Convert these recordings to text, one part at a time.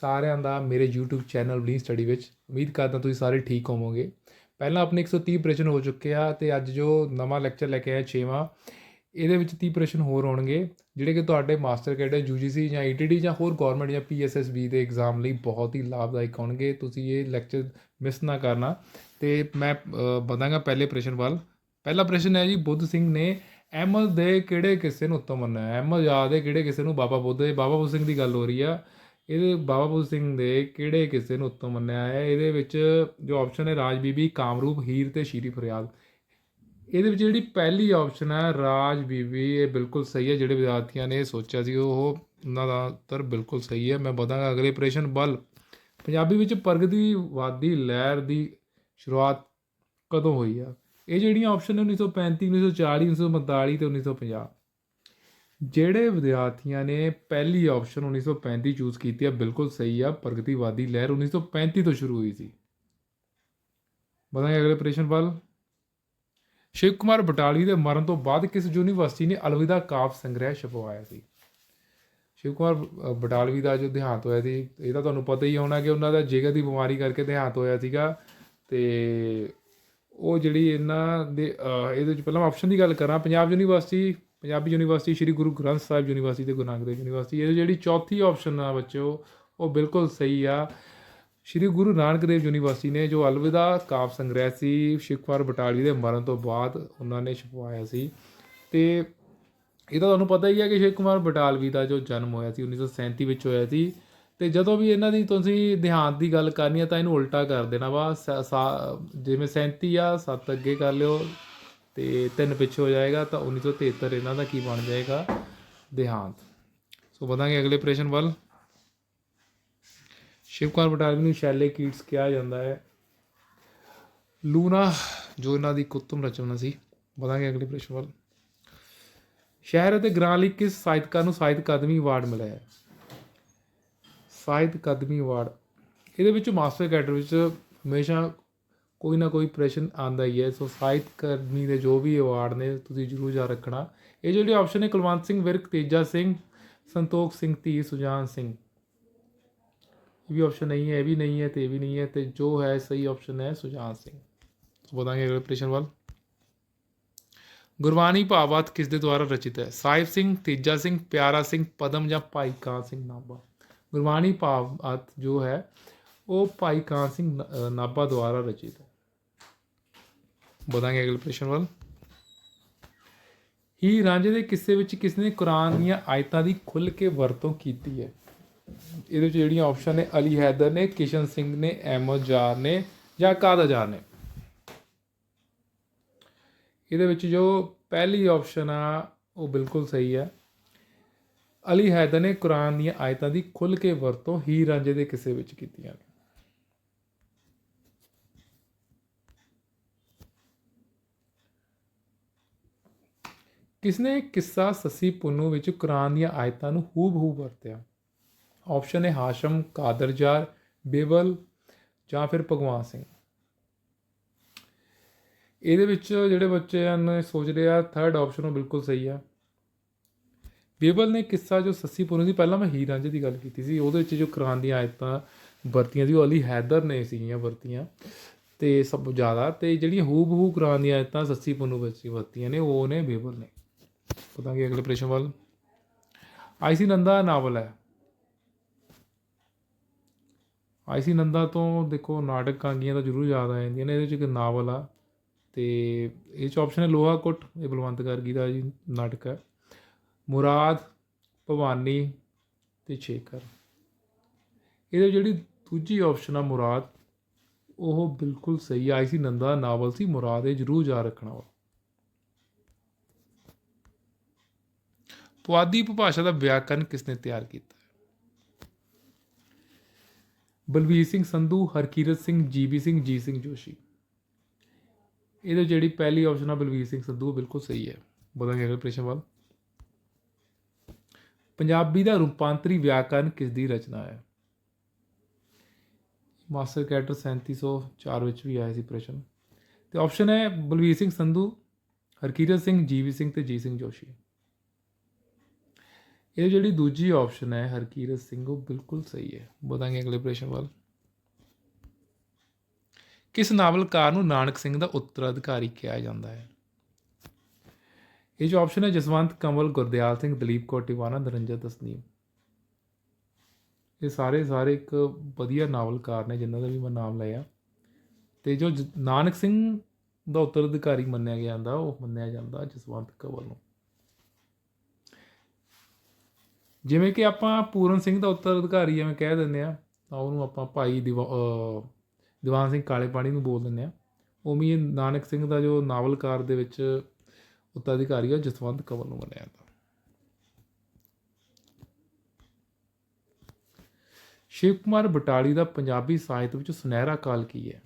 ਸਾਰਿਆਂ ਦਾ ਮੇਰੇ YouTube channel blink study ਵਿੱਚ। ਉਮੀਦ ਕਰਦਾ ਤੁਸੀਂ ਸਾਰੇ ਠੀਕ ਹੋਵੋਗੇ। ਪਹਿਲਾਂ ਆਪਣੇ 130 ਪ੍ਰਸ਼ਨ ਹੋ ਚੁੱਕੇ ਆ ਤੇ ਅੱਜ ਜੋ ਨਵਾਂ ਲੈਕਚਰ ਲੈ ਕੇ ਆਇਆ 6ਵਾਂ ਇਹਦੇ ਵਿੱਚ 30 ਪ੍ਰਸ਼ਨ ਹੋਰ ਹੋਣਗੇ ਜਿਹੜੇ ਕਿ ਤੁਹਾਡੇ ਮਾਸਟਰ ਕੈਡਰ UGC ਜਾਂ ETD ਜਾਂ ਹੋਰ ਗਵਰਨਮੈਂਟ ਜਾਂ PSSB ਦੇ ਐਗਜ਼ਾਮ ਲਈ ਬਹੁਤ ਹੀ ਲਾਭਦਾਇਕ ਹੋਣਗੇ। ਤੁਸੀਂ ਇਹ ਲੈਕਚਰ ਮਿਸ ਨਾ ਕਰਨਾ। ਤੇ ਮੈਂ ਅ, ਵਧਾਂਗਾ ਪਹਿਲੇ ਪ੍ਰਸ਼ਨ ਵੱਲ। ਪਹਿਲਾ ਪ੍ਰਸ਼ਨ ਹੈ ਜੀ ਬੁੱਧ ਸਿੰਘ ਨੇ ਅਹਿਮਦ ਦੇ ਕਿਹੜੇ ਕਿਸੇ ਨੂੰ ਉੱਤਮ ਮੰਨਿਆ? ਅਹਿਮਦ ਯਾਦ ਦੇ ਕਿਹੜੇ ਕਿਸੇ ਨੂੰ? ਬਾਬਾ ਬੁੱਧ ਦੇ ਬਾਬਾ ਬੁੱਧ ਸਿੰਘ ਦੀ ਗੱਲ ਹੋ ਰਹੀ ਆ। ਇਹਦੇ ਬਾਬਾ ਬੁੱਧ ਸਿੰਘ ਦੇ ਕਿਹੜੇ ਕਿੱਸੇ ਨੂੰ ਉੱਤਮ ਮੰਨਿਆ ਹੈ? ਇਹਦੇ ਵਿੱਚ ਜੋ ਆਪਸ਼ਨ ਹੈ ਰਾਜ ਬੀਬੀ ਕਾਮਰੂਪ, ਹੀਰ ਤੇ ਸ਼ੀਰੀ ਫਰਿਆਦ। ਇਹਦੇ ਵਿੱਚ ਜਿਹੜੀ ਪਹਿਲੀ ਆਪਸ਼ਨ ਹੈ ਰਾਜ ਬੀਬੀ, ਇਹ ਬਿਲਕੁਲ ਸਹੀ ਹੈ, ਜਿਹੜੇ ਵਿਦਿਆਰਥੀਆਂ ਨੇ ਸੋਚਿਆ ਸੀ ਉਹ ਉਹਨਾਂ ਦਾ ਉੱਤਰ ਬਿਲਕੁਲ ਸਹੀ ਹੈ। ਮੈਂ ਵਧਾਂਗਾ ਅਗਲੇ ਪ੍ਰਸ਼ਨ ਬਲ ਪੰਜਾਬੀ ਵਿੱਚ ਪ੍ਰਗਤੀਵਾਦੀ ਲਹਿਰ ਦੀ ਸ਼ੁਰੂਆਤ ਕਦੋਂ ਹੋਈ ਆ? ਇਹ ਜਿਹੜੀਆਂ ਆਪਸ਼ਨ ਨੇ 1935 1940 1945 ਤੇ 1950 ਜਿਹੜੇ ਵਿਦਿਆਰਥੀਆਂ ਨੇ ਪਹਿਲੀ ਆਪਸ਼ਨ 1935 ਚੂਜ਼ ਕੀਤੀ ਆ, ਬਿਲਕੁਲ ਸਹੀ ਆ, ਪ੍ਰਗਤੀਵਾਦੀ ਲਹਿਰ 1935 ਤੋਂ ਸ਼ੁਰੂ ਹੋਈ ਸੀ। ਵਧਾਂਗੇ ਅਗਲੇ ਪ੍ਰਸ਼ਨ ਵੱਲ। ਸ਼ਿਵ ਕੁਮਾਰ ਬਟਾਲਵੀ ਦੇ ਮਰਨ ਤੋਂ ਬਾਅਦ ਕਿਸ ਯੂਨੀਵਰਸਿਟੀ ਨੇ ਅਲਵਿਦਾ ਕਾਵ ਸੰਗ੍ਰਹਿ ਛਪਵਾਇਆ ਸੀ? ਸ਼ਿਵ ਕੁਮਾਰ ਬਟਾਲਵੀ ਦਾ ਜੋ ਦੇਹਾਂਤ ਹੋਇਆ ਸੀ। ਇਹਦਾ ਤੁਹਾਨੂੰ ਪਤਾ ਹੀ ਹੋਣਾ ਕਿ ਉਹਨਾਂ ਦਾ ਜਿਗਰ ਦੀ ਬਿਮਾਰੀ ਕਰਕੇ ਦੇਹਾਂਤ ਹੋਇਆ ਸੀਗਾ ਤੇ ਉਹ ਜਿਹੜੀ ਇਹਨਾਂ ਦੇ ਇਹਦੇ ਵਿੱਚ ਪਹਿਲਾਂ ਆਪਸ਼ਨ ਦੀ ਗੱਲ ਕਰਾਂ, Punjab university Punjabi university Sri Guru Granth Sahib university ਤੇ ਗੁਰੂ ਨਾਨਕ ਦੇਵ ਯੂਨੀਵਰਸਿਟੀ ਇਹ ਜਿਹੜੀ ਚੌਥੀ ਆਪਸ਼ਨ ਆ ਬੱਚੋ ਉਹ ਬਿਲਕੁਲ ਸਹੀ ਆ। ਸ੍ਰੀ ਗੁਰੂ ਨਾਨਕ ਦੇਵ ਯੂਨੀਵਰਸਿਟੀ ਨੇ ਜੋ ਅਲਵਿਦਾ ਕਾਵ ਸੰਗ੍ਰਹਿ ਸੀ ਸ਼ਿਵ ਕੁਮਾਰ ਬਟਾਲਵੀ ਦੇ ਮਰਨ ਤੋਂ ਬਾਅਦ ਉਹਨਾਂ ਨੇ ਛਪਵਾਇਆ ਸੀ। ਤੇ ਇਹ ਤਾਂ ਤੁਹਾਨੂੰ ਪਤਾ ਹੀ ਹੈ ਕਿ ਸ਼ੇਖ ਕੁਮਾਰ ਬਟਾਲਵੀ ਦਾ ਜੋ ਜਨਮ ਹੋਇਆ ਸੀ 1937 ਵਿੱਚ ਹੋਇਆ ਸੀ। ਤੇ ਜਦੋਂ ਵੀ ਇਹਨਾਂ ਦੀ ਤੁਸੀਂ ਦੇਹਾਂਤ ਦੀ ਗੱਲ ਕਰਨੀ ਹੈ ਤਾਂ ਇਹਨੂੰ ਉਲਟਾ ਕਰ ਦੇਣਾ ਵਾ। ਸ- ਸਾ- ਜਿਵੇਂ 37 ਆ 7 ਅੱਗੇ ਕਰ ਲਿਓ। ਤੇ 3 ਪਿੱਛੇ ਹੋ ਜਾਏਗਾ ਤਾਂ 1973 ਇਹਨਾਂ ਦਾ ਕੀ ਬਣ ਜਾਏਗਾ? ਦੇਹਾਂਤ। ਸੋ ਵਧਾਂਗੇ ਅਗਲੇ ਪ੍ਰਸ਼ਨ ਵੱਲ। ਸ਼ਿਵ ਕੁਮਾਰ ਬਟਾਲਵੀ ਨੂੰ ਸ਼ੈਲੇ ਕੀਟਸ ਕਿਹਾ ਜਾਂਦਾ ਹੈ। ਲੂਨਾ ਜੋ ਇਹਨਾਂ ਦੀ ਕੁੱਤਮ ਰਚਨਾ ਸੀ। ਵਧਾਂਗੇ ਅਗਲੇ ਪ੍ਰਸ਼ਨ ਵੱਲ। ਸ਼ਹਿਰ ਅਤੇ ਗ੍ਰਾਂ ਲਈ ਕਿਸ ਸਾਹਿਤਕਾਰ ਨੂੰ ਸਾਹਿਤ ਅਕਾਦਮੀ ਅਵਾਰਡ ਮਿਲਿਆ ਹੈ? ਸਾਹਿਤ ਅਕਾਦਮੀ ਅਵਾਰਡ। ਇਹਦੇ ਵਿੱਚ ਮਾਸਟਰ ਕੈਡਰ ਵਿੱਚ ਹਮੇਸ਼ਾ ਕੋਈ ਨਾ ਕੋਈ ਪ੍ਰਸ਼ਨ ਆਉਂਦਾ ਹੀ ਹੈ। ਸੋ ਸਾਹਿਤ ਅਕਾਦਮੀ ਦੇ ਜੋ ਵੀ ਅਵਾਰਡ ਨੇ, ਤੁਸੀਂ ਜ਼ਰੂਰ ਯਾਦ ਰੱਖਣਾ। ਇਹ ਜਿਹੜੇ ਆਪਸ਼ਨ ਹੈ ਕੁਲਵੰਤ ਸਿੰਘ ਵਿਰਕ, ਤੇਜਾ ਸਿੰਘ, ਸੰਤੋਖ ਸਿੰਘ, ਧੀ ਸੁਜਾਨ ਸਿੰਘ। ਇਹ ਵੀ ਆਪਸ਼ਨ ਨਹੀਂ ਹੈ, ਇਹ ਵੀ ਨਹੀਂ ਹੈ ਤੇ ਇਹ ਵੀ ਨਹੀਂ ਹੈ ਤੇ ਜੋ ਹੈ ਸਹੀ ਆਪਸ਼ਨ ਹੈ ਸੁਜਾਨ ਸਿੰਘ। ਸੋ ਵਧਾਂਗੇ ਅਗਲੇ ਪ੍ਰਸ਼ਨ ਵੱਲ। ਗੁਰਬਾਣੀ ਭਾਵਾਤ ਕਿਸ ਦੇ ਦੁਆਰਾ ਰਚਿਤ ਹੈ? ਸਾਹਿਬ ਸਿੰਘ, ਤੇਜਾ ਸਿੰਘ, ਪਿਆਰਾ ਸਿੰਘ, ਪਦਮ ਜਾਂ ਭਾਈ ਕਾਂ ਸਿੰਘ ਨਾਭਾ? ਗੁਰਬਾਣੀ ਭਾਵਾਤ ਜੋ ਹੈ, ਉਹ ਭਾਈ ਕਾਂ ਸਿੰਘ ਨ- ਨਾਭਾ ਦੁਆਰਾ ਰਚਿਤ ਹੈ। ਵਧਾਂਗੇ ਅਗਲੇ ਪ੍ਰਸ਼ਨ ਵੱਲ। ਹੀ ਰਾਂਝੇ ਦੇ ਕਿੱਸੇ ਵਿੱਚ ਕਿਸ ਨੇ ਕੁਰਾਨ ਦੀਆਂ ਆਇਤਾਂ ਦੀ ਖੁੱਲ੍ਹ ਕੇ ਵਰਤੋਂ ਕੀਤੀ ਹੈ? ਇਹਦੇ ਵਿੱਚ ਜਿਹੜੀਆਂ ਆਪਸ਼ਨ ਨੇ, ਅਲੀ ਹੈਦਰ ਨੇ, ਕਿਸ਼ਨ ਸਿੰਘ ਨੇ, ਅਹਿਮਦ ਜਾਰ ਨੇ ਜਾਂ ਕਾਦਾਜਾਰ ਨੇ। ਇਹਦੇ ਵਿੱਚ ਜੋ ਪਹਿਲੀ ਆਪਸ਼ਨ ਆ, ਉਹ ਬਿਲਕੁਲ ਸਹੀ ਹੈ। ਅਲੀ ਹੈਦਰ ਨੇ ਕੁਰਾਨ ਦੀਆਂ ਆਇਤਾਂ ਦੀ ਖੁੱਲ੍ਹ ਕੇ ਵਰਤੋਂ ਹੀ ਰਾਂਝੇ ਦੇ ਕਿਸੇ ਵਿੱਚ ਕੀਤੀਆਂ ਨੇ। ਕਿਸਨੇ ਕਿੱਸਾ ਸੱਸੀ ਪੁੰਨੂ ਵਿੱਚ ਕੁਰਾਨ ਦੀਆਂ ਆਇਤਾਂ ਨੂੰ ਹੂਬਹੂ ਵਰਤਿਆ? ਆਪਸ਼ਨ ਹੈ ਹਾਸ਼ਮ ਕਾਦਰਜਾਰ ਬੇਬਲ ਜਾਂ ਫਿਰ ਭਗਵਾਨ ਸਿੰਘ। ਇਹਦੇ ਵਿੱਚ ਜਿਹੜੇ ਬੱਚੇ ਹਨ ਸੋਚ ਰਹੇ ਆ ਥਰਡ ਆਪਸ਼ਨ ਉਹ ਬਿਲਕੁਲ ਸਹੀ ਆ। ਬੀਬਲ ਨੇ ਕਿੱਸਾ ਜੋ ਸੱਸੀ ਪੁੰਨੂ ਦੀ, ਪਹਿਲਾਂ ਮੈਂ ਹੀਰ ਰਾਂਝੇ ਦੀ ਗੱਲ ਕੀਤੀ ਸੀ, ਉਹਦੇ ਵਿੱਚ ਜੋ ਕੁਰਾਨ ਦੀਆਂ ਆਇਤਾਂ ਵਰਤੀਆਂ ਸੀ, ਉਹ ਅਲੀ ਹੈਦਰ ਨੇ ਸੀਗੀਆਂ ਵਰਤੀਆਂ, ਤੇ ਸਭ ਤੋਂ ਜ਼ਿਆਦਾ, ਤੇ ਜਿਹੜੀਆਂ ਹੂਬਹੂ ਕੁਰਾਨ ਦੀਆਂ ਆਇਤਾਂ ਸੱਸੀ ਪੁੰਨੂ ਵਿੱਚ ਵਰਤੀਆਂ ਨੇ, ਉਹ ਨੇ ਬੀਬਲ ਨੇ। ਪਤਾ ਕੀ ਅਗਲੇ ਪ੍ਰਸ਼ਨ ਵੱਲ? ਆਈਸੀ ਨੰਦਾ ਨਾਵਲ ਹੈ। ਆਈਸੀ ਨੰਦਾ ਤੋਂ ਦੇਖੋ ਨਾਟਕ ਕਾਂਗੀਆਂ ਤਾਂ ਜ਼ਰੂਰ ਯਾਦ ਆ ਜਾਂਦੀਆਂ ਨੇ, ਇਹਦੇ ਵਿੱਚ ਇੱਕ ਨਾਵਲ ਆ ਤੇ ਇਹ ਚ ਆਪਸ਼ਨ ਹੈ ਲੋਹਾ ਕੁੱਟ, ਇਹ ਬਲਵੰਤ ਗਾਰਗੀ ਦਾ ਜੀ ਨਾਟਕ ਹੈ। ਮੁਰਾਦ, ਭਵਾਨੀ ਤੇ ਛੇਕਰ। ਇਹਦੇ ਜਿਹੜੀ ਦੂਜੀ ਆਪਸ਼ਨ ਆ ਮੁਰਾਦ, ਉਹ ਬਿਲਕੁਲ ਸਹੀ ਆਈ ਸੀ ਨੰਦਾ ਨਾਵਲ ਸੀ, ਮੁਰਾਦ ਇਹ ਜ਼ਰੂਰ ਯਾਦ ਰੱਖਣਾ ਵਾ। ਪੁਆਧੀ ਉਪਭਾਸ਼ਾ ਦਾ ਵਿਆਕਰਨ ਕਿਸਨੇ ਤਿਆਰ ਕੀਤਾ Balbir Singh Sandhu, Harkirat Singh G B Singh G Singh Joshi. ਇਹਦੇ ਜਿਹੜੀ ਪਹਿਲੀ ਆਪਸ਼ਨ ਆ ਬਲਵੀਰ ਸਿੰਘ ਸੰਧੂ, ਉਹ ਬਿਲਕੁਲ ਸਹੀ ਹੈ। ਬੋਲਾਂਗੇ ਅਗਲੇ ਪ੍ਰਸ਼ਨ ਵੱਲ। ਪੰਜਾਬੀ ਦਾ ਰੂਪਾਂਤਰੀ ਵਿਆਕਰਨ ਕਿਸ ਦੀ ਰਚਨਾ ਹੈ? ਮਾਸਟਰ ਕੈਟਰ 3704 ਵਿੱਚ ਵੀ ਆਇਆ ਸੀ ਪ੍ਰਸ਼ਨ। ਤੇ ਆਪਸ਼ਨ ਹੈ ਬਲਵੀਰ ਸਿੰਘ ਸੰਧੂ, ਹਰਕੀਰਤ ਸਿੰਘ, ਜੀਵੀ ਸਿੰਘ ਤੇ ਜੀ ਸਿੰਘ ਜੋਸ਼ੀ। ਇਹ ਜਿਹੜੀ ਦੂਜੀ ਆਪਸ਼ਨ ਹੈ ਹਰਕੀਰਤ ਸਿੰਘ, ਉਹ ਬਿਲਕੁਲ ਸਹੀ ਹੈ। ਵਧਾਂਗੇ ਅਗਲੇ ਪ੍ਰਸ਼ਨ ਵੱਲ। ਕਿਸ ਨਾਵਲਕਾਰ ਨੂੰ ਨਾਨਕ ਸਿੰਘ ਦਾ ਉੱਤਰਾਧਿਕਾਰੀ ਕਿਹਾ ਜਾਂਦਾ ਹੈ? ਇਹ ਜੋ ਆਪਸ਼ਨ ਹੈ, ਜਸਵੰਤ ਕਮਲ ਗੁਰਦਿਆਲ ਸਿੰਘ, ਦਲੀਪ ਕੌਰ ਟਿਵਾਣਾ ਨਰਿੰਦਰ ਤਸਨੀਮ। ਇਹ ਸਾਰੇ ਸਾਰੇ ਇੱਕ ਵਧੀਆ ਨਾਵਲਕਾਰ ਨੇ, ਜਿਨ੍ਹਾਂ ਦਾ ਵੀ ਮੈਂ ਨਾਮ ਲਿਆ। ਤੇ ਜੋ ਜ- ਨਾਨਕ ਸਿੰਘ ਦਾ ਉੱਤਰਾਧਿਕਾਰੀ ਮੰਨਿਆ ਗਿਆ ਜਾਂਦਾ, ਉਹ ਮੰਨਿਆ ਜਾਂਦਾ ਜਸਵੰਤ ਕਮਲ ਨੂੰ। ਜਿਵੇਂ ਕਿ ਆਪਾਂ ਪੂਰਨ ਸਿੰਘ ਦਾ ਉੱਤਰਾਧਿਕਾਰੀ ਜਿਵੇਂ ਕਹਿ ਦਿੰਦੇ ਆ, ਤਾਂ ਉਹਨੂੰ ਆਪਾਂ ਭਾਈ ਦਿਵਾ ਦੀਵਾਨ ਸਿੰਘ ਕਾਲੇ ਪਾਣੀ ਨੂੰ ਬੋਲ ਦਿੰਦੇ ਆ। ਉਵੇਂ ਹੀ ਨਾਨਕ ਸਿੰਘ ਦਾ ਜੋ ਨਾਵਲਕਾਰ ਦੇ ਵਿੱਚ ਉੱਤਰਾਧਿਕਾਰੀ ਉਹ ਜਸਵੰਤ ਕਵਰ ਨੂੰ ਮੰਨਿਆ ਜਾਂਦਾ। ਸ਼ਿਵ ਕੁਮਾਰ ਬਟਾਲੀ ਦਾ ਪੰਜਾਬੀ ਸਾਹਿਤ ਵਿੱਚ ਸੁਨਹਿਰਾ ਕਾਲ ਕੀ ਹੈ?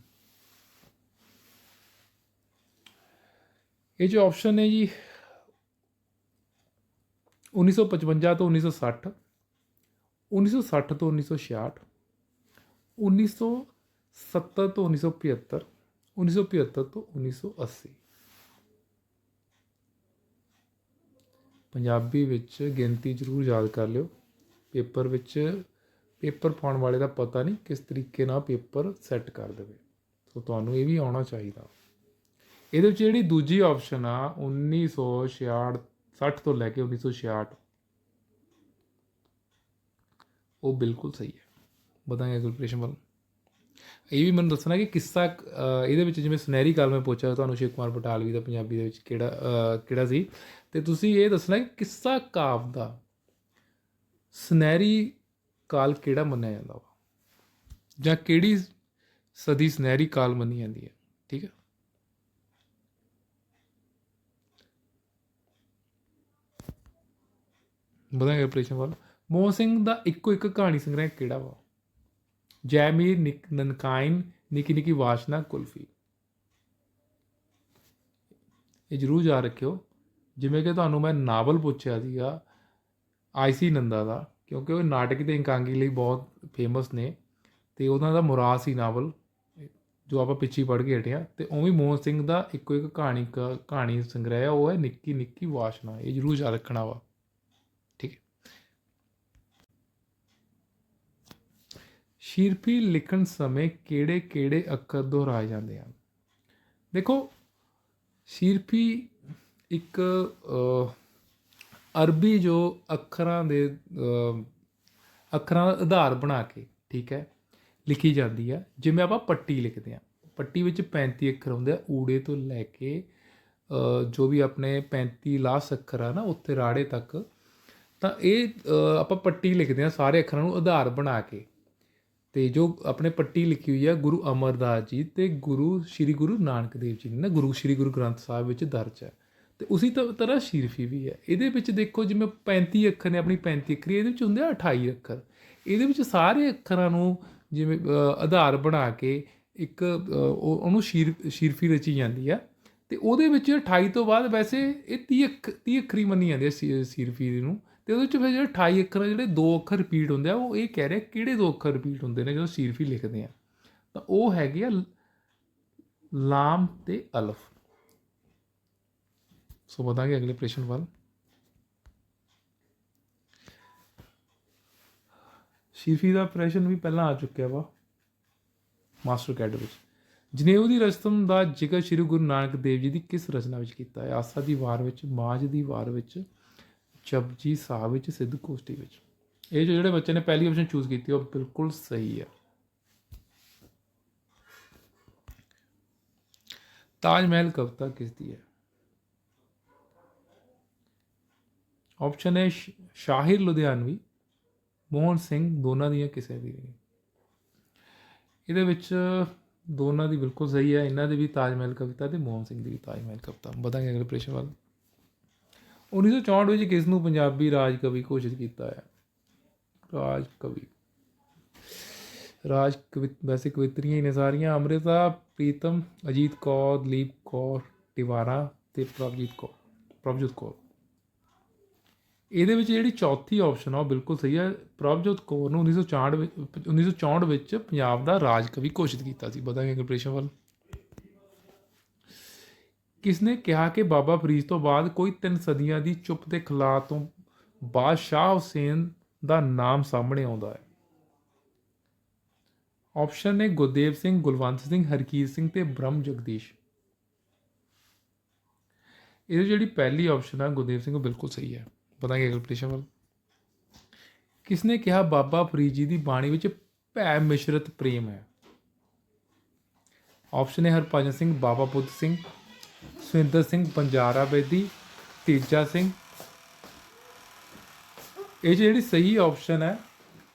ਇਹ ਜੋ ਆਪਸ਼ਨ ਹੈ ਜੀ 1955 ਤੋਂ 1960 1960 ਤੋਂ 1966 1970 ਤੋਂ 1975 1975 ਤੋਂ 1980 ਪੰਜਾਬੀ ਵਿੱਚ ਗਿਣਤੀ ਜ਼ਰੂਰ ਯਾਦ ਕਰ ਲਿਓ। ਪੇਪਰ ਵਿੱਚ ਪੇਪਰ ਪਾਉਣ ਵਾਲੇ ਦਾ ਪਤਾ ਨਹੀਂ ਕਿਸ ਤਰੀਕੇ ਨਾਲ ਪੇਪਰ ਸੈੱਟ ਕਰ ਦੇਵੇ। ਸੋ ਤੁਹਾਨੂੰ ਇਹ ਵੀ ਆਉਣਾ ਚਾਹੀਦਾ। ਇਹਦੇ ਵਿੱਚ ਜਿਹੜੀ ਦੂਜੀ ਆਪਸ਼ਨ ਆ 1966 60 ਤੋਂ ਲੈ ਕੇ 1966 ਉਹ ਬਿਲਕੁਲ ਸਹੀ ਹੈ। ਬਤਾਂਗੇ ਕੈਲਕੂਲੇਸ਼ਨ ਵੱਲ। ਇਹ ਵੀ ਮੈਨੂੰ ਦੱਸਣਾ ਕਿ ਕਿੱਸਾ ਇਹਦੇ ਵਿੱਚ ਜਿਵੇਂ ਸੁਨਹਿਰੀ ਕਾਲ ਮੈਂ ਪੁੱਛਿਆ, ਤੁਹਾਨੂੰ ਸ਼ੇਖ ਕੁਮਾਰ ਬਟਾਲਵੀ ਦਾ ਪੰਜਾਬੀ ਦੇ ਵਿੱਚ ਕਿਹੜਾ ਕਿਹੜਾ ਸੀ? ਤੇ ਤੁਸੀਂ ਇਹ ਦੱਸਣਾ ਕਿ ਕਿੱਸਾ ਕਾਵ ਦਾ ਸੁਨਹਿਰੀ ਕਾਲ ਕਿਹੜਾ ਮੰਨਿਆ ਜਾਂਦਾ ਵਾ? ਜਾਂ ਕਿਹੜੀ ਸਦੀ ਸੁਨਹਿਰੀ ਕਾਲ ਮੰਨੀ ਜਾਂਦੀ ਹੈ? ਠੀਕ ਹੈ? ਬਤਾਂਗੇ ਪ੍ਰਸ਼ਨ ਵੱਲ? ਮੋਹਨ ਸਿੰਘ ਦਾ ਇੱਕੋ ਇੱਕ ਕਹਾਣੀ ਸੰਗ੍ਰਹਿ ਕਿਹੜਾ ਵਾ? ਜੈਮੀਰ, ਨਿਕ ਨਨਕਾਇਨ ਨਿੱਕੀ ਨਿੱਕੀ ਵਾਸ਼ਨਾ, ਕੁਲਫੀ। ਇਹ ਜ਼ਰੂਰ ਯਾਦ ਰੱਖਿਓ। ਜਿਵੇਂ ਕਿ ਤੁਹਾਨੂੰ ਮੈਂ ਨਾਵਲ ਪੁੱਛਿਆ ਸੀਗਾ ਆਈਸੀ ਨੰਦਾ ਦਾ, ਕਿਉਂਕਿ ਉਹ ਨਾਟਕ ਤੇ ਇਕਾਂਗੀ ਲਈ ਬਹੁਤ ਫੇਮਸ ਨੇ, ਤੇ ਉਹਨਾਂ ਦਾ ਮੁਰਾਦ ਸੀ ਨਾਵਲ, ਜੋ ਆਪਾਂ ਪਿੱਛੇ ਪੜ੍ਹ ਕੇ ਹਟੇ ਹਾਂ, ਤੇ ਉਵੇਂ ਮੋਹਨ ਸਿੰਘ ਦਾ ਇੱਕੋ ਇੱਕ ਕਹਾਣੀ, ਕ- ਕਹਾਣੀ ਸੰਗ੍ਰਹਿ ਉਹ ਹੈ ਨਿੱਕੀ ਨਿੱਕੀ ਵਾਸ਼ਨਾ, ਇਹ ਜ਼ਰੂਰ ਯਾਦ ਰੱਖਣਾ ਵਾ ਠੀਕ ਹੈ ਸ਼ਿਰਫੀ ਲਿਖਣ ਸਮੇਂ ਕਿਹੜੇ ਕਿਹੜੇ ਅੱਖਰ ਦੁਹਰਾਏ ਜਾਂਦੇ ਹਨ? ਦੇਖੋ ਸ਼ਿਰਫੀ ਇੱਕ ਅਰਬੀ ਜੋ ਅੱਖਰਾਂ ਦੇ ਅੱਖਰਾਂ ਦਾ ਆਧਾਰ ਬਣਾ ਕੇ, ਠੀਕ ਹੈ, ਲਿਖੀ ਜਾਂਦੀ ਆ ਜਿਵੇਂ ਆਪਾਂ ਪੱਟੀ ਲਿਖਦੇ ਆ ਪੱਟੀ ਵਿੱਚ 35 ਅੱਖਰ ਹੁੰਦੇ ਆ। ਊੜੇ ਤੋਂ ਲੈ ਕੇ ਜੋ ਵੀ ਆਪਣੇ 35 ਲਾਸ ਅੱਖਰ ਆ ਨਾ, ਉੱਥੇ ਰਾੜੇ ਤੱਕ, ਤਾਂ ਇਹ ਆਪਾਂ ਪੱਟੀ ਲਿਖਦੇ ਆ ਸਾਰੇ ਅੱਖਰਾਂ ਨੂੰ ਆਧਾਰ ਬਣਾ ਕੇ। ਅਤੇ ਜੋ ਆਪਣੇ ਪੱਟੀ ਲਿਖੀ ਹੋਈ ਆ ਗੁਰੂ ਅਮਰਦਾਸ ਜੀ ਅਤੇ ਗੁਰੂ, ਸ੍ਰੀ ਗੁਰੂ ਨਾਨਕ ਦੇਵ ਜੀ ਨੇ ਨਾ, ਗੁਰੂ, ਸ੍ਰੀ ਗੁਰੂ ਗ੍ਰੰਥ ਸਾਹਿਬ ਵਿੱਚ ਦਰਜ ਹੈ। ਅਤੇ ਉਸੇ ਤ- ਤਰ੍ਹਾਂ ਸ਼ੀਰਫੀ ਵੀ ਹੈ। ਇਹਦੇ ਵਿੱਚ ਦੇਖੋ ਜਿਵੇਂ 35 ਅੱਖਰ ਨੇ ਆਪਣੀ 35 ਅੱਖਰੀ, ਇਹਦੇ ਵਿੱਚ ਹੁੰਦੇ ਆ 28 ਅੱਖਰ। ਇਹਦੇ ਵਿੱਚ ਸਾਰੇ ਅੱਖਰਾਂ ਨੂੰ ਜਿਵੇਂ ਆਧਾਰ ਬਣਾ ਕੇ ਇੱਕ ਉਹ- ਉਹਨੂੰ ਸ਼ੀਰ, ਸ਼ੀਰਫੀ ਰਚੀ ਜਾਂਦੀ ਆ। ਤੇ ਉਹਦੇ ਵਿੱਚ 28 ਤੋਂ ਬਾਅਦ ਵੈਸੇ ਇਹ 30 ਅੱਖ 30 ਅੱਖਰੀ ਮੰਨੀ ਜਾਂਦੀ ਹੈ ਸ਼ੀ- ਸ਼ੀਰਫੀ ਨੂੰ। ਤੇ ਉਹਦੇ ਵਿੱਚ ਫਿਰ ਜਿਹੜੇ 28 ਅੱਖਰ ਜਿਹੜੇ ਦੋ ਅੱਖਰ ਰਿਪੀਟ ਹੁੰਦੇ ਆ, ਉਹ ਇਹ ਕਹਿ ਰਿਹਾ ਕਿਹੜੇ ਦੋ ਅੱਖਰ ਰਿਪੀਟ ਹੁੰਦੇ ਨੇ, ਜਦੋਂ ਸ਼ੀਰਫੀ ਲਿਖਦੇ ਆ। ਤਾਂ ਉਹ ਹੈਗੇ ਆ ਲਾਮ ਤੇ ਅਲਫ। ਸੋ ਵਧਾਂਗੇ ਅਗਲੇ ਪ੍ਰਸ਼ਨ ਵੱਲ। ਸ਼ੀਰਫੀ ਦਾ ਪ੍ਰਸ਼ਨ ਵੀ ਪਹਿਲਾਂ ਆ ਚੁੱਕਿਆ ਵਾ, ਮਾਸਟਰ ਕੈਡਰ ਵਿੱਚ। ਜਨੇਊ ਦੀ ਰਸਮ ਦਾ ਜ਼ਿਕਰ ਸ੍ਰੀ ਗੁਰੂ ਨਾਨਕ ਦੇਵ ਜੀ ਦੀ ਕਿਸ ਰਚਨਾ ਵਿੱਚ ਕੀਤਾ ਹੈ? ਆਸਾ ਦੀ ਵਾਰ ਵਿੱਚ ਮਾਜ ਦੀ ਵਾਰ ਵਿੱਚ ਜਪਜੀ ਸਾਹਿਬ ਵਿੱਚ, ਸਿੱਧ ਕੋਸ਼ਟੀ ਵਿੱਚ। ਇਹ ਜੋ ਜਿਹੜੇ ਬੱਚੇ ਨੇ ਪਹਿਲੀ ਆਪਸ਼ਨ ਚੂਜ਼ ਕੀਤੀ, ਉਹ ਬਿਲਕੁਲ ਸਹੀ ਹੈ ਤਾਜ ਮਹਿਲ ਕਵਿਤਾ ਕਿਸ ਦੀ ਹੈ? ਆਪਸ਼ਨ ਹੈ ਸ਼ਾਹਿਰ ਲੁਧਿਆਣਵੀ ਮੋਹਨ ਸਿੰਘ, ਦੋਨਾਂ ਦੀਆਂ ਕਿਸੇ ਦੀ ਨਹੀਂ। ਇਹਦੇ ਵਿੱਚ ਦੋਨਾਂ ਦੀ ਬਿਲਕੁਲ ਸਹੀ ਹੈ, ਇਹਨਾਂ ਦੇ ਵੀ ਤਾਜ ਮਹਿਲ ਕਵਿਤਾ ਤੇ ਮੋਹਨ ਸਿੰਘ ਦੀ ਵੀ ਤਾਜ ਮਹਿਲ ਕਵਿਤਾ। ਵਧਾਂਗੇ ਅਗਲੇ ਪ੍ਰਸ਼ਨ ਵੱਲ। 1964 ਵਿੱਚ ਕਿਸ ਨੂੰ ਪੰਜਾਬੀ ਰਾਜ ਕਵੀ ਘੋਸ਼ਿਤ ਕੀਤਾ ਹੈ ਰਾਜ ਕਵੀ ਰਾਜ ਕਵੀ ਵੈਸੇ ਕਵਿਤਰੀਆਂ ਹੀ ਨੇ ਸਾਰੀਆਂ। ਅੰਮ੍ਰਿਤਾ, ਪ੍ਰੀਤਮ, ਅਜੀਤ ਕੌਰ ਦਲੀਪ ਕੌਰ, ਟਿਵਾਰਾ ਤੇ ਪ੍ਰਭਜੀਤ ਕੌਰ, ਪ੍ਰਭਜੋਤ ਕੌਰ। ਇਹਦੇ ਵਿੱਚ ਜਿਹੜੀ ਚੌਥੀ ਆਪਸ਼ਨ ਆ, ਉਹ ਬਿਲਕੁਲ ਸਹੀ ਹੈ ਪ੍ਰਭਜੋਤ ਕੌਰ ਨੂੰ 1964 ਵਿੱਚ 1964 ਵਿੱਚ ਪੰਜਾਬ ਦਾ ਰਾਜ ਕਵੀ ਘੋਸ਼ਿਤ ਕੀਤਾ ਸੀ। ਬਤਾਂਗੇ ਕੰਪਰੇਸ਼ਨ ਵੱਲ। ਕਿਸ ਨੇ ਕਿਹਾ ਕਿ ਬਾਬਾ ਫਰੀਦ ਤੋਂ ਬਾਅਦ ਕੋਈ ਤਿੰਨ ਸਦੀਆਂ ਦੀ ਚੁੱਪ ਦੇ ਖਿਲਾਫ ਤੋਂ ਬਾਦਸ਼ਾਹ ਹੁਸੈਨ ਦਾ ਨਾਮ ਸਾਹਮਣੇ ਆਉਂਦਾ ਹੈ। ਆਪਸ਼ਨ ਨੇ ਗੁਰਦੇਵ ਸਿੰਘ, ਗੁਲਵੰਤ ਸਿੰਘ ਹਰਕੀਰ ਸਿੰਘ ਤੇ ਬ੍ਰਹਮ ਜਗਦੀਸ਼। ਇਹ ਜਿਹੜੀ ਪਹਿਲੀ ਆਪਸ਼ਨ ਆ, ਗੁਰਦੇਵ ਸਿੰਘ, ਉਹ ਬਿਲਕੁਲ ਸਹੀ ਹੈ। ਪਤਾਂਗੇ ਅਗਲ ਪ੍ਰਸ਼ਨ ਵੱਲ। ਕਿਸਨੇ ਕਿਹਾ ਬਾਬਾ ਫਰੀਦ ਜੀ ਦੀ ਬਾਣੀ ਵਿੱਚ ਭੈ ਮਿਸ਼ਰਤ ਪ੍ਰੇਮ ਹੈ? ਆਪਸ਼ਨ ਹੈ ਹਰਭਜਨ ਸਿੰਘ, ਬਾਬਾ ਬੁੱਧ ਸਿੰਘ। ਸੁਰਿੰਦਰ ਸਿੰਘ ਬੰਜਾਰਾ ਬੇਦੀ, ਤੇਜਾ ਸਿੰਘ। ਇਹ ਜਿਹੜੀ ਸਹੀ ਆਪਸ਼ਨ ਹੈ,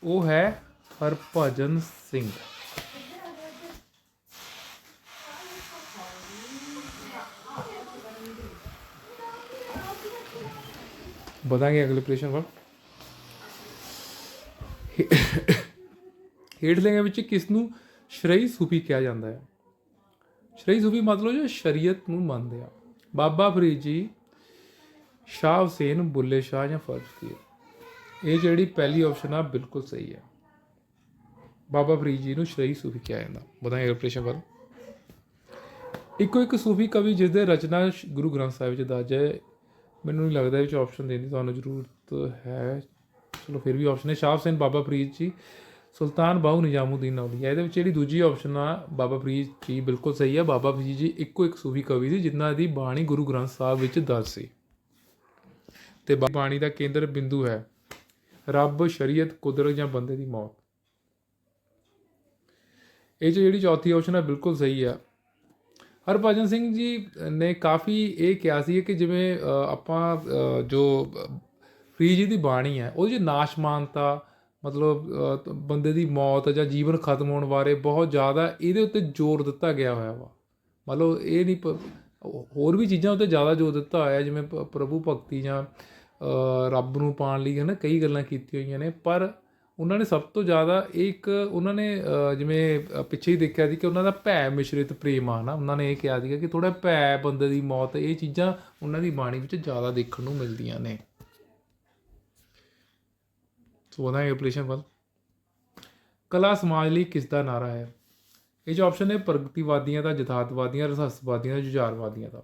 ਉਹ ਹੈ ਹਰਭਜਨ ਸਿੰਘ। ਵਧਾਂਗੇ ਅਗਲੇ ਪ੍ਰਸ਼ਨ ਵੱਲ। ਹੇਠਲਿਆਂ ਵਿੱਚ ਕਿਸ ਨੂੰ ਸ਼ਰਈ ਸੂਫੀ ਕਿਹਾ ਜਾਂਦਾ ਹੈ? ਸ਼ਰਈ ਸੂਫੀ ਮਤਲਬ ਜੋ ਸ਼ਰੀਅਤ ਨੂੰ ਮੰਨਦੇ ਆ। ਬਾਬਾ ਫਰੀਦ ਜੀ, ਸ਼ਾਹ ਹੁਸੈਨ, ਬੁੱਲੇ ਸ਼ਾਹ ਜਾਂ ਫਰਜ਼ੀ ਇਹ ਜਿਹੜੀ ਪਹਿਲੀ ਆਪਸ਼ਨ ਆ, ਬਿਲਕੁਲ ਸਹੀ ਹੈ। ਬਾਬਾ ਫਰੀਦ ਜੀ ਨੂੰ ਸ਼ਰਈ ਸੂਫੀ ਕਿਹਾ ਜਾਂਦਾ। ਬਤਾਂਗੇ ਅਗਲੇ ਵੱਲ। ਇੱਕੋ ਇੱਕ ਸੂਫੀ ਕਵੀ ਜਿਸ ਦੇ ਰਚਨਾ ਗੁਰੂ ਗ੍ਰੰਥ ਸਾਹਿਬ ਵਿੱਚ ਦਰਜ ਹੈ, ਮੈਨੂੰ ਨਹੀਂ ਲੱਗਦਾ ਇਹ ਵਿੱਚ ਆਪਸ਼ਨ ਦੇਣ ਦੀ ਤੁਹਾਨੂੰ ਜ਼ਰੂਰਤ ਹੈ। ਚਲੋ ਫਿਰ ਵੀ ਆਪਸ਼ਨ ਹੈ। ਸ਼ਾਹ ਹੁਸੈਨ, ਬਾਬਾ ਫਰੀਦ ਜੀ ਸੁਲਤਾਨ ਬਾਹੂ ਨਿਜ਼ਾਮੁਦੀਨ ਔਲੀਆ ਇਹਦੇ ਵਿੱਚ ਜਿਹੜੀ ਦੂਜੀ ਆਪਸ਼ਨ ਆ, ਬਾਬਾ ਫਰੀਦ ਜੀ ਬਿਲਕੁਲ ਸਹੀ ਆ। ਬਾਬਾ ਫਰੀਦ ਜੀ ਇੱਕੋ ਇੱਕ ਸੂਫੀ ਕਵੀ ਸੀ ਜਿਨ੍ਹਾਂ ਦੀ ਬਾਣੀ ਗੁਰੂ ਗ੍ਰੰਥ ਸਾਹਿਬ ਵਿੱਚ ਦਰਜ ਸੀ। ਤੇ ਬਾਣੀ ਦਾ ਕੇਂਦਰ ਬਿੰਦੂ ਹੈ, ਰੱਬ, ਸ਼ਰੀਅਤ, ਕੁਦਰਤ ਜਾਂ ਬੰਦੇ ਦੀ ਮੌਤ। ਇਹ 'ਚ ਜਿਹੜੀ ਚੌਥੀ ਆਪਸ਼ਨ ਹੈ ਬਿਲਕੁਲ ਸਹੀ ਆ। ਹਰਭਜਨ ਸਿੰਘ ਜੀ ਨੇ ਕਾਫੀ ਇਹ ਕਿਹਾ ਸੀ ਕਿ ਜਿਵੇਂ ਆਪਾਂ ਜੋ ਫਰੀਦ ਜੀ ਦੀ ਬਾਣੀ ਹੈ, ਉਹਦੇ 'ਚ ਨਾਸ਼ਮਾਨਤਾ ਮਤਲਬ ਬੰਦੇ ਦੀ ਮੌਤ ਜਾਂ ਜੀਵਨ ਖਤਮ ਹੋਣ ਬਾਰੇ ਬਹੁਤ ਜ਼ਿਆਦਾ ਇਹਦੇ ਉੱਤੇ ਜ਼ੋਰ ਦਿੱਤਾ ਗਿਆ ਹੋਇਆ ਵਾ। ਮਤਲਬ ਇਹ ਨਹੀਂ ਪ- ਹੋਰ ਵੀ ਚੀਜ਼ਾਂ ਉੱਤੇ ਜ਼ਿਆਦਾ ਜ਼ੋਰ ਦਿੱਤਾ ਹੋਇਆ, ਜਿਵੇਂ ਪ- ਪ੍ਰਭੂ ਭਗਤੀ ਜਾਂ ਰੱਬ ਨੂੰ ਪਾਉਣ ਲਈ ਹੈ ਨਾ ਕਈ ਗੱਲਾਂ ਕੀਤੀਆਂ ਹੋਈਆਂ ਨੇ, ਪਰ ਉਹਨਾਂ ਨੇ ਸਭ ਤੋਂ ਜ਼ਿਆਦਾ ਇਹ ਇੱਕ ਉਹਨਾਂ ਨੇ ਜਿਵੇਂ ਪਿੱਛੇ ਹੀ ਦੇਖਿਆ ਸੀ ਕਿ ਉਹਨਾਂ ਦਾ ਭੈ ਮਿਸ਼ਰਿਤ ਪ੍ਰੇਮ ਆ ਨਾ ਉਹਨਾਂ ਨੇ ਇਹ ਕਿਹਾ ਸੀਗਾ ਕਿ ਥੋੜਾ ਭੈ ਬੰਦੇ ਦੀ ਮੌਤ, ਇਹ ਚੀਜ਼ਾਂ ਉਹਨਾਂ ਦੀ ਬਾਣੀ ਵਿੱਚ ਜ਼ਿਆਦਾ ਦੇਖਣ ਨੂੰ ਮਿਲਦੀਆਂ ਨੇ। ਸੋ ਉਹਦਾ ਐਪਲੀਕੇਸ਼ਨ ਵੱਲ। ਕਲਾ ਸਮਾਜ ਲਈ ਕਿਸ ਦਾ ਨਾਰਾ ਹੈ? ਇਹ ਜੋ ਆਪਸ਼ਨ ਹੈ ਪ੍ਰਗਤੀਵਾਦੀਆਂ ਦਾ ਜਥਾਤਵਾਦੀਆਂ ਰਸਸਵਾਦੀਆਂ ਦਾ ਜੁਝਾਰਵਾਦੀਆਂ ਦਾ।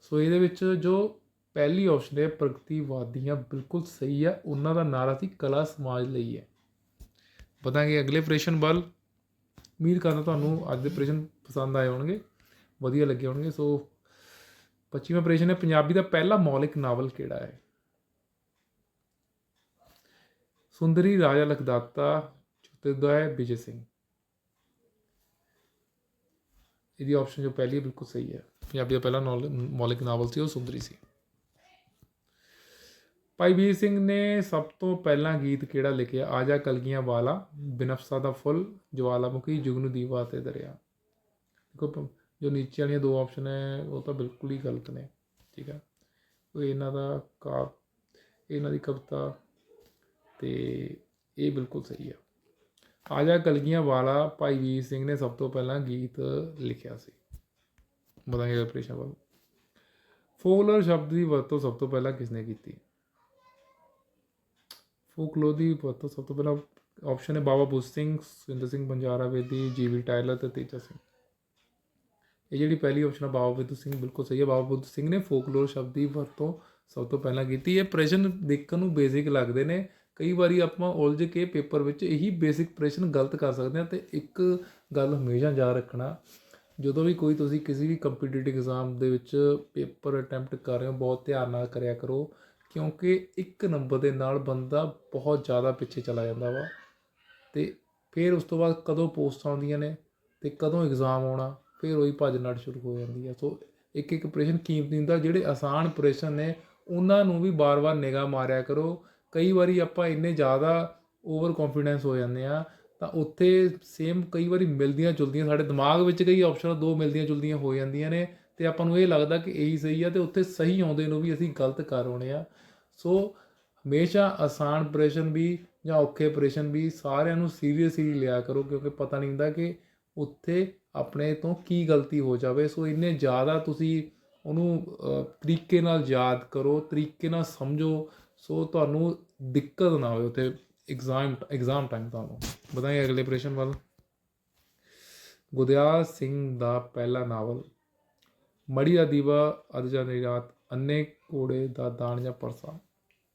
ਸੋ ਇਹਦੇ ਵਿੱਚ ਜੋ ਪਹਿਲੀ ਆਪਸ਼ਨ ਹੈ ਪ੍ਰਗਤੀਵਾਦੀਆਂ ਬਿਲਕੁਲ ਸਹੀ ਹੈ, ਉਹਨਾਂ ਦਾ ਨਾਰਾ ਸੀ ਕਲਾ ਸਮਾਜ ਲਈ ਹੈ। ਬਤਾਂਗੇ ਅਗਲੇ ਪ੍ਰਸ਼ਨ ਵੱਲ। ਉਮੀਦ ਕਰਦਾ ਤੁਹਾਨੂੰ ਅੱਜ ਦੇ ਪ੍ਰਸ਼ਨ ਪਸੰਦ ਆਏ ਹੋਣਗੇ, ਵਧੀਆ ਲੱਗੇ ਹੋਣਗੇ। ਸੋ 25ਵਾਂ ਪ੍ਰਸ਼ਨ ਹੈ ਪੰਜਾਬੀ ਦਾ ਪਹਿਲਾ ਮੌਲਿਕ ਨਾਵਲ ਕਿਹੜਾ ਹੈ? ਸੁੰਦਰੀ ਰਾਜਾ ਲਖਦਾਤਾ ਚੁਤਿਰਦਾ ਹੈ ਵਿਜੇ ਸਿੰਘ। ਇਹਦੀ ਆਪਸ਼ਨ ਜੋ ਪਹਿਲੀ ਹੈ ਬਿਲਕੁਲ ਸਹੀ ਹੈ। ਪੰਜਾਬੀ ਦਾ ਪਹਿਲਾ ਨੌਲ- ਮੌਲਿਕ ਨਾਵਲ ਸੀ ਉਹ ਸੁੰਦਰੀ ਸੀ। ਭਾਈ ਵੀਰ ਸਿੰਘ ਨੇ ਸਭ ਤੋਂ ਪਹਿਲਾਂ ਗੀਤ ਕਿਹੜਾ ਲਿਖਿਆ? ਆਜਾ ਕਲਗੀਆਂ ਵਾਲਾ, ਬਿਨਫਸਾ ਦਾ ਫੁੱਲ, ਜਵਾਲਾਮੁਖੀ ਜੁਗਨੂ ਦੀਵਾ ਤੇ ਦਰਿਆ। ਦੇਖੋ ਜੋ ਨੀਚੇ ਵਾਲੀਆਂ ਦੋ ਆਪਸ਼ਨ ਹੈ, ਉਹ ਤਾਂ ਬਿਲਕੁਲ ਹੀ ਗਲਤ ਨੇ। ਠੀਕ ਹੈ। ਉਹ ਇਹਨਾਂ ਦਾ ਕਾ ਇਹਨਾਂ ਦੀ ਕਵਿਤਾ ਤੇ ਇਹ ਬਿਲਕੁਲ ਸਹੀ ਹੈ ਆਜਾ ਕਲਗੀਆਂ ਵਾਲਾ, ਭਾਈ ਵੀਰ ਸਿੰਘ ਨੇ ਸਭ ਤੋਂ ਪਹਿਲਾਂ ਗੀਤ ਲਿਖਿਆ ਸੀ। ਬਤਾਂਗੇ ਪ੍ਰੇਸ਼ਾ ਬਾਬੂ। ਫੋਕਲੋਰ ਸ਼ਬਦ ਦੀ ਵਰਤੋਂ ਸਭ ਤੋਂ ਪਹਿਲਾਂ ਕਿਸਨੇ ਕੀਤੀ? ਫੋਕਲੋਰ ਦੀ ਵਰਤੋਂ ਸਭ ਤੋਂ ਪਹਿਲਾਂ ਆਪਸ਼ਨ ਹੈ Baba Budh Singh, Surinder Singh Banjara Vedi, G V Tyler ਤੇ ਤੇਜਾ ਸਿੰਘ। ਇਹ ਜਿਹੜੀ ਪਹਿਲੀ ਆਪਸ਼ਨ ਹੈ ਬਾਬਾ ਬੁੱਧ ਸਿੰਘ, ਬਿਲਕੁਲ ਸਹੀ ਹੈ ਬਾਬਾ ਬੁੱਧ ਸਿੰਘ ਨੇ ਫੋਕਲੋਰ ਸ਼ਬਦ ਦੀ ਵਰਤੋਂ ਸਭ ਤੋਂ ਪਹਿਲਾਂ ਕੀਤੀ। ਇਹ ਪ੍ਰਸ਼ਨ ਦੇਖਣ ਨੂੰ ਬੇਸਿਕ ਲੱਗਦੇ ਨੇ। ਕਈ ਵਾਰੀ ਆਪਾਂ ਉਲਝ ਕੇ ਪੇਪਰ ਵਿੱਚ ਇਹੀ ਬੇਸਿਕ ਪ੍ਰਸ਼ਨ ਗਲਤ ਕਰ ਸਕਦੇ ਹਾਂ ਤੇ ਇੱਕ ਗੱਲ ਹਮੇਸ਼ਾ ਯਾਦ ਰੱਖਣਾ, ਜਦੋਂ ਵੀ ਕੋਈ ਤੁਸੀਂ ਕਿਸੇ ਵੀ ਕੰਪੀਟੀਟਿਵ ਐਗਜ਼ਾਮ ਦੇ ਵਿੱਚ ਪੇਪਰ ਅਟੈਂਪਟ ਕਰ ਰਹੇ ਹੋ, ਬਹੁਤ ਧਿਆਨ ਨਾਲ ਕਰਿਆ ਕਰੋ, ਕਿਉਂਕਿ ਇੱਕ ਨੰਬਰ ਦੇ ਨਾਲ ਬੰਦਾ ਬਹੁਤ ਜ਼ਿਆਦਾ ਪਿੱਛੇ ਚਲਾ ਜਾਂਦਾ ਵਾ ਤੇ ਫਿਰ ਉਸ ਤੋਂ ਬਾਅਦ ਕਦੋਂ ਪੋਸਟਾਂ ਆਉਂਦੀਆਂ ਨੇ ਤੇ ਕਦੋਂ ਐਗਜ਼ਾਮ ਆਉਣਾ, ਫਿਰ ਉਹੀ ਭੱਜ ਨੱਠ ਸ਼ੁਰੂ ਹੋ ਜਾਂਦੀ ਹੈ ਸੋ ਇੱਕ ਇੱਕ ਪ੍ਰਸ਼ਨ ਕੀਮਤੀ ਹੁੰਦਾ, ਜਿਹੜੇ ਆਸਾਨ ਪ੍ਰਸ਼ਨ ਨੇ, ਉਹਨਾਂ ਨੂੰ ਵੀ ਬਾਰ-ਬਾਰ ਨਿਗਾਹ ਮਾਰਿਆ ਕਰੋ ਕਈ ਵਾਰੀ ਆਪਾਂ ਇੰਨੇ ਜ਼ਿਆਦਾ ਓਵਰ ਕੌਨਫੀਡੈਂਸ ਹੋ ਜਾਂਦੇ ਆ ਤਾਂ ਉੱਥੇ ਸੇਮ ਕਈ ਵਾਰੀ ਮਿਲਦੀਆਂ ਜੁਲਦੀਆਂ, ਸਾਡੇ ਦਿਮਾਗ ਵਿੱਚ ਕਈ ਆਪਸ਼ਨਾਂ ਦੋ ਮਿਲਦੀਆਂ ਜੁਲਦੀਆਂ ਹੋ ਜਾਂਦੀਆਂ ਨੇ, ਤੇ ਆਪਾਂ ਨੂੰ ਇਹ ਲੱਗਦਾ ਕਿ ਇਹੀ ਸਹੀ ਆ ਤੇ ਉੱਥੇ ਸਹੀ ਆਉਂਦੇ ਨੂੰ ਵੀ ਅਸੀਂ ਗਲਤ ਕਰ ਆਉਣੇ ਆ। ਸੋ ਹਮੇਸ਼ਾ ਆਸਾਨ ਪ੍ਰਸ਼ਨ ਵੀ ਜਾਂ ਔਖੇ ਪ੍ਰਸ਼ਨ ਵੀ ਸਾਰਿਆਂ ਨੂੰ ਸੀਰੀਅਸਲੀ ਲਿਆ ਕਰੋ, ਕਿਉਂਕਿ ਪਤਾ ਨਹੀਂ ਹੁੰਦਾ ਕਿ ਉੱਥੇ ਆਪਣੇ ਤੋਂ ਕੀ ਗਲਤੀ ਹੋ ਜਾਵੇ। ਸੋ ਇੰਨੇ ਜ਼ਿਆਦਾ ਤੁਸੀਂ ਉਹਨੂੰ ਤਰੀਕੇ ਨਾਲ ਯਾਦ ਕਰੋ, ਤਰੀਕੇ ਨਾਲ ਸਮਝੋ ਸੋ ਤੁਹਾਨੂੰ ਦਿੱਕਤ ਨਾ ਹੋਵੇ ਉੱਥੇ ਐਗਜ਼ਾਮ ਐਗਜ਼ਾਮ ਟਾਈਮ ਤੁਹਾਨੂੰ। ਬਤਾਈਏ ਅਗਲੇ ਪ੍ਰਸ਼ਨ ਵੱਲ। ਗੁਰਦਿਆਲ ਸਿੰਘ ਦਾ ਪਹਿਲਾ ਨਾਵਲ ਮੜੀ ਦਾ ਦੀਵਾ, ਅਧ ਜਾਂਦੀ ਰਾਤ, ਅੰਨੇ ਕੋੜੇ ਦਾ ਦਾਣ ਜਾਂ ਪਰਸਾ।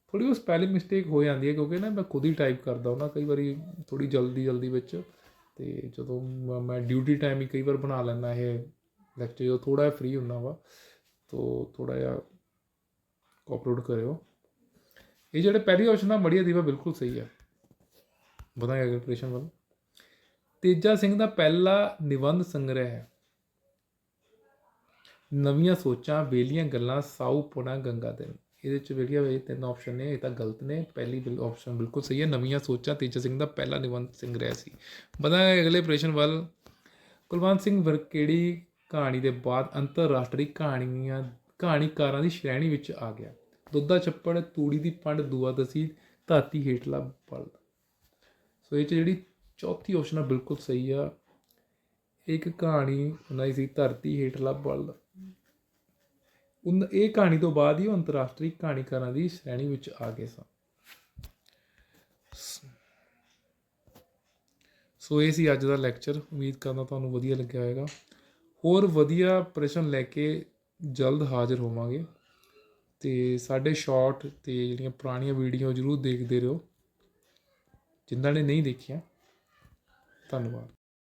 ਥੋੜੀ ਉਹ ਸਪੈਲਿੰਗ ਮਿਸਟੇਕ ਹੋ ਜਾਂਦੀ ਹੈ ਕਿਉਂਕਿ ਨਾ ਮੈਂ ਖੁਦ ਹੀ ਟਾਈਪ ਕਰਦਾ ਹਾਂ ਨਾ ਕਈ ਵਾਰੀ ਥੋੜੀ ਜਲਦੀ ਜਲਦੀ ਵਿੱਚ। ਤੇ ਜਦੋਂ ਮ- ਮੈਂ ਡਿਊਟੀ ਟਾਈਮ ਹੀ ਕਈ ਵਾਰ ਬਣਾ ਲੈਂਦਾ ਇਹ ਲੈਕਚਰ ਜਦੋਂ ਥੋੜਾ ਜਿਹਾ ਫ੍ਰੀ ਹੁੰਦਾ ਵਾ, ਤੋ ਥੋੜਾ ਜਿਹਾ ਕੋਆਪਰੇਟ ਕਰਿਓ। ਇਹ ਜਿਹੜੇ ਪਹਿਲੀ ਆਪਸ਼ਨ ਆ, ਮੜੀਆ ਦੀਵਾ ਬਿਲਕੁਲ ਸਹੀ ਹੈ ਵਧਾਂਗੇ ਅਗਲੇ ਪ੍ਰਸ਼ਨ ਵੱਲ। ਤੇਜਾ ਸਿੰਘ ਦਾ ਪਹਿਲਾ ਨਿਬੰਧ ਸੰਗ੍ਰਹਿ ਹੈ। ਨਵੀਆਂ ਸੋਚਾਂ ਵੇਲੀਆਂ ਗੱਲਾਂ, ਸਾਊ ਪੁਣਾ ਗੰਗਾ ਦਿਨ ਇਹਦੇ ਚ ਵੇਖਿਆ ਹੋਏ ਤਿੰਨ ਆਪਸ਼ਨ ਨੇ, ਇਹ ਤਾਂ ਗਲਤ ਨੇ। ਪਹਿਲੀ ਬਿਲ ਆਪਸ਼ਨ ਬਿਲਕੁਲ ਸਹੀ ਹੈ। ਨਵੀਆਂ ਸੋਚਾਂ, ਤੇਜਾ ਸਿੰਘ ਦਾ ਪਹਿਲਾ ਨਿਬੰਧ ਸੰਗ੍ਰਹਿ ਸੀ। ਵਧਾਂਗੇ ਅਗਲੇ ਪ੍ਰਸ਼ਨ ਵੱਲ। ਕੁਲਵੰਤ ਸਿੰਘ ਵਰਕੇੜੀ ਕਹਾਣੀ ਦੇ ਬਾਅਦ ਅੰਤਰਰਾਸ਼ਟਰੀ ਕਹਾਣੀਆਂ ਕਹਾਣੀਕਾਰਾਂ ਦੀ ਸ਼੍ਰੇਣੀ ਵਿੱਚ ਆ ਗਿਆ। ਦੁੱਧਾ ਛੱਪੜ, ਤੂੜੀ ਦੀ ਪੰਡ, ਦੂਆ ਦਸੀ, ਧਾਤੀ ਹੇਠਲਾ ਬਲਦ ਸੋ ਇਹ 'ਚ ਜਿਹੜੀ ਚੌਥੀ ਆਪਸ਼ਨ ਆ, ਬਿਲਕੁਲ ਸਹੀ ਆ। ਇੱਕ ਕਹਾਣੀ ਬਣਾਈ ਸੀ, ਧਰਤੀ ਹੇਠਲਾ ਬਲਦ ਉਨ, ਇਹ ਕਹਾਣੀ ਤੋਂ ਬਾਅਦ ਹੀ ਉਹ ਅੰਤਰਰਾਸ਼ਟਰੀ ਕਹਾਣੀਕਾਰਾਂ ਦੀ ਸ਼੍ਰੇਣੀ ਵਿੱਚ ਆ ਗਏ ਸਨ ਸੋ ਇਹ ਸੀ ਅੱਜ ਦਾ ਲੈਕਚਰ। ਉਮੀਦ ਕਰਦਾ ਤੁਹਾਨੂੰ ਵਧੀਆ ਲੱਗਿਆ ਹੋਵੇਗਾ। ਹੋਰ ਵਧੀਆ ਪ੍ਰਸ਼ਨ ਲੈ ਕੇ ਜਲਦ ਹਾਜ਼ਰ ਹੋਵਾਂਗੇ। ਤੇ ਸਾਡੇ ਸ਼ਾਰਟ ਅਤੇ ਜਿਹੜੀਆਂ ਪੁਰਾਣੀਆਂ ਵੀਡੀਓ ਜ਼ਰੂਰ ਦੇਖਦੇ ਰਹੋ। ਜਿਨ੍ਹਾਂ ਨੇ ਨਹੀਂ ਦੇਖੀਆਂ, ਧੰਨਵਾਦ।